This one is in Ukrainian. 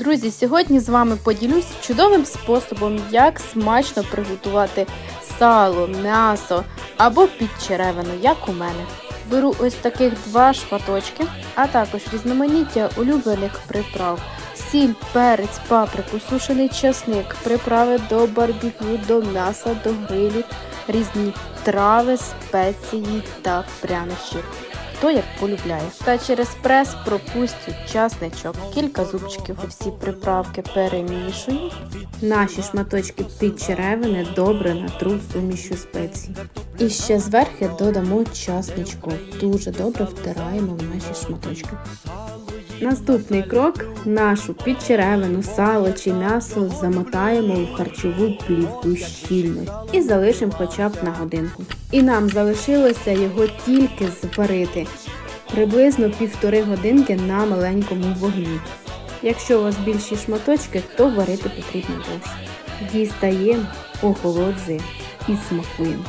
Друзі, сьогодні з вами поділюсь чудовим способом, як смачно приготувати сало, м'ясо або підчеревину, як у мене. Беру ось таких два шматочки, а також різноманіття улюблених приправ. Сіль, перець, паприку, сушений часник, приправи до барбекю, до м'яса, до грилю, різні трави, спеції та прянощі. Хто як полюбляє. Та через прес пропустю часничок, кілька зубчиків усі приправки перемішую. Наші шматочки підчеревини добре натру сумішю спецій. І ще зверху додамо часничку. Дуже добре втираємо в наші шматочки. Наступний крок нашу підчеревину, сало чи м'ясо замотаємо у харчову плівку щільно і залишимо хоча б на годинку. І нам залишилося його тільки зварити приблизно півтори годинки на маленькому вогні. Якщо у вас більші шматочки, то варити потрібно довше. Дістаємо, охолоджуємо і смакуємо.